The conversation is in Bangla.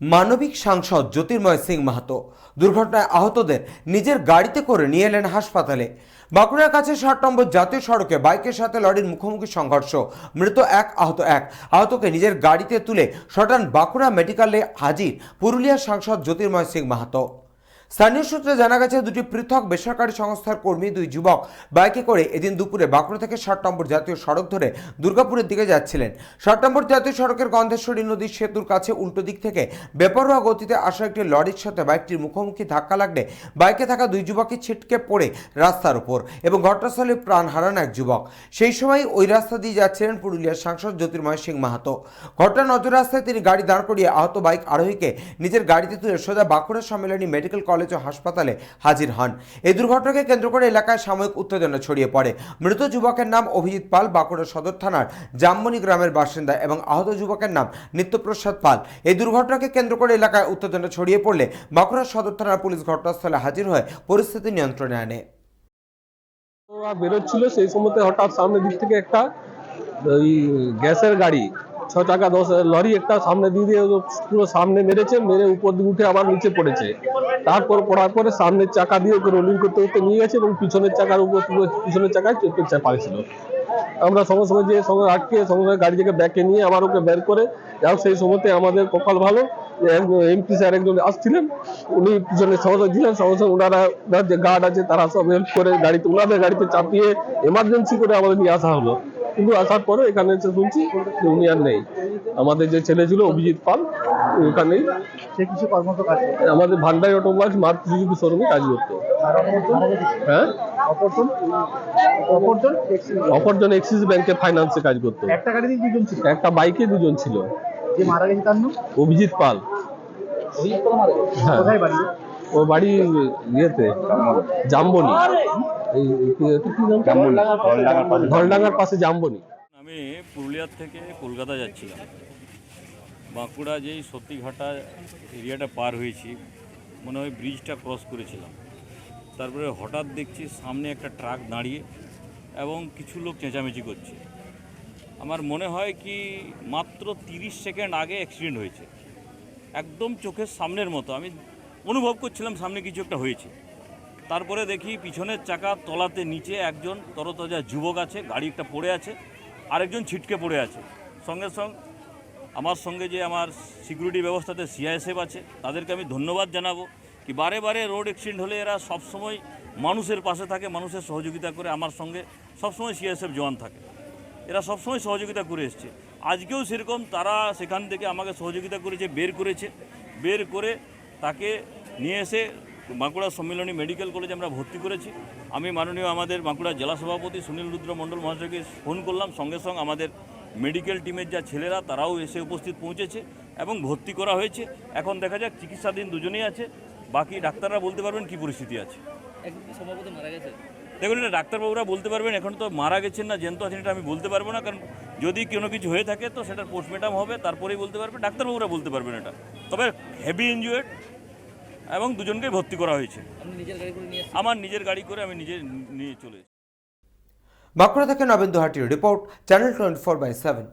মানবিক সাংসদ জ্যোতির্ময় সিং মাহাতো দুর্ঘটনায় আহতদের নিজের গাড়িতে করে নিয়ে এলেন হাসপাতালে। বাঁকুড়ার কাছে ষাট নম্বর জাতীয় সড়কে বাইকের সাথে লরির মুখোমুখি সংঘর্ষ। মৃত এক, আহত এক। আহতকে নিজের গাড়িতে তুলে শটান বাঁকুড়া মেডিকেলে হাজির পুরুলিয়ার সাংসদ জ্যোতির্ময় সিং মাহাতো। স্থানীয় সূত্রে জানা গেছে, দুটি পৃথক বেসরকারি সংস্থার কর্মী, দুই যুবক, বাইকে করে এদিন দুপুরে বাঁকুড়া থেকে ষাট নম্বর জাতীয় সড়ক ধরে দুর্গাপুরের দিকে যাচ্ছিলেন। ষাট নম্বর জাতীয় সড়কের গন্ধেশ্বরী নদীর সেতুর কাছে উল্টো দিক থেকে বেপরোয়া গতিতে আসা একটি লরির সাথে বাইকটির মুখোমুখি ধাক্কা লাগলে বাইকে থাকা দুই যুবকই ছিটকে পড়ে রাস্তার উপর এবং ঘটনাস্থলে প্রাণ হারান এক যুবক। সেই সময় ওই রাস্তা দিয়ে যাচ্ছিলেন পুরুলিয়ার সাংসদ জ্যোতির্ময় সিং মাহাতো। ঘটনা নজর রাস্তায় তিনি গাড়ি দাঁড় করিয়ে আহত বাইক আরোহীকে নিজের গাড়িতে তুলে সোজা বাঁকুড়া সম্মেলনী মেডিকেল কলেজ ও হাসপাতালে হাজির হন। এই দুর্ঘটনাকে কেন্দ্র করে এলাকায় সাময়িক উত্তেজনা ছড়িয়ে পড়ে। মৃত যুবকের নাম অভিজিৎ পাল, বাঁকুড়া সদর থানার জামমনি গ্রামের বাসিন্দা এবং আহত যুবকের নাম নিত্যপ্রসাদ পাল। এই দুর্ঘটনাকে কেন্দ্র করে এলাকায় উত্তেজনা ছড়িয়ে পড়লে বাঁকুড়া সদর থানার পুলিশ ঘটনাস্থলে হাজির হয়ে পরিস্থিতি নিয়ন্ত্রণে আনে। বেরোচ্ছিল, সেই সময়তে হঠাৎ সামনের দিক থেকে একটা, ওই গ্যাসের গাড়ি ছ চাকা দশ লরি একটা সামনে দিয়ে দিয়ে পুরো সামনে মেরেছে, মেরে উপর দিয়ে উঠে আবার নিচে পড়েছে। তারপর পড়ার পরে সামনের চাকা দিয়ে ওকে রোলিং করতে করতে নিয়ে গেছে এবং পিছনের চাকার উপর পিছনের চাকায় চেপে পারেছিল আমরা সঙ্গে সঙ্গে যে সঙ্গে আটকে সঙ্গে সঙ্গে গাড়ি থেকে ব্যাকে নিয়ে আবার ওকে বের করে যাও সেই সময়তে আমাদের কপাল ভালো এমপি স্যার একজন আসছিলেন, উনি পিছনে সহযোগ সঙ্গে ওনারা ওনার যে গার্ড আছে তারা সব হেল্প করে গাড়িতে, ওনাদের গাড়িতে চাপিয়ে এমার্জেন্সি করে আমাদের নিয়ে আসা হলো। কিন্তু আসার পরে এখানে এসে শুনছি যে উনি আর নেই। আমাদের যে ছেলে ছিল অভিজিৎ পাল ওখানেই। সে কিছু কর্মরত কাজ আমাদের ভান্ডারি অটোমোবাইলস শোরুমে কাজ করতো। অপরজন? হ্যাঁ? অপরজন? এক্সিস ব্যাংকে ফাইন্যান্সে কাজ করতো। একটা গাড়িতে দুজন ছিল? একটা বাইকে দুজন ছিল। যে মারা গেছে তার নাম? অভিজিৎ পাল। অভিজিৎ পাল মারা গেছে হ্যাঁ। কোথায় বাড়ি? ও বাড়ি ইয়েতে জাম্বনি। এই কি- কি নাম? ধলডাঙ্গার পাশে। জাম্বনি। আমি পুরুলিয়ার থেকে কলকাতা যাচ্ছিলাম। বাঁকুড়া যেই সত্যিঘাটা এরিয়াটা পার হয়েছি মনে হয় ব্রিজটা ক্রস করেছিলাম। তারপরে হঠাৎ দেখছি সামনে একটা ট্রাক দাঁড়িয়ে এবং কিছু লোক চেঁচামেচি করছে। আমার মনে হয় কি মাত্র তিরিশ সেকেন্ড আগে অ্যাক্সিডেন্ট হয়েছে। একদম চোখের সামনের মতো। আমি অনুভব করছিলাম সামনে কিছু একটা হয়েছে। তারপরে দেখি পিছনের চাকা তলাতে নিচে একজন তরতাজা যুবক আছে, গাড়ি একটা পড়ে আছে, আরেকজন ছিটকে পড়ে আছে। সঙ্গে সঙ্গে আমার সঙ্গে যে আমার সিকিউরিটি ব্যবস্থাতে সিআইএসএফ আছে, তাদেরকে আমি ধন্যবাদ জানাব কি বারে বারে রোড অ্যাক্সিডেন্ট হলে এরা সবসময় মানুষের পাশে থাকে, মানুষের সহযোগিতা করে আমার সঙ্গে সবসময় সিআইএসএফ জওয়ান থাকে। এরা সবসময় সহযোগিতা করে এসছে। আজকেও সেরকম তারা সেখান থেকে আমাকে সহযোগিতা করেছে, বের করেছে। বের করে তাকে নিয়ে এসে বাঁকুড়া সম্মিলনী মেডিকেল কলেজে আমরা ভর্তি করেছি। আমি মাননীয় আমাদের বাঁকুড়া জেলা সভাপতি সুনীল রুদ্র মণ্ডল মহাশয়কে ফোন করলাম। সঙ্গে সঙ্গে আমাদের মেডিকেল টিমের যা ছেলেরা তারাও এসে উপস্থিত পৌঁছেছে এবং ভর্তি করা হয়েছে। এখন দেখা যাক চিকিৎসাধীন দুজনেই আছে। বাকি ডাক্তাররা বলতে পারবেন কি পরিস্থিতি আছে। সম্ভবত মারা গেছে? দেখুন এটা ডাক্তারবাবুরা বলতে পারবেন এখন তো মারা গেছেন না জ্যান্ত আছেন এটা আমি বলতে পারব না কারণ যদি কোনো কিছু হয়ে থাকে তো সেটার পোস্টমর্টম হবে তারপরেই বলতে পারবে ডাক্তারবাবুরা বলতে পারবেন এটা। তবে হেভি ইনজুয়েড এবং দুজনকেই ভর্তি করা হয়েছে। আপনি নিজের গাড়ি করে নিয়ে আমার নিজের গাড়ি করে আমি নিজে নিয়ে চলে এসেছি। বাঁকুড়া থেকে Nabendu হাটির report channel twenty four by seven.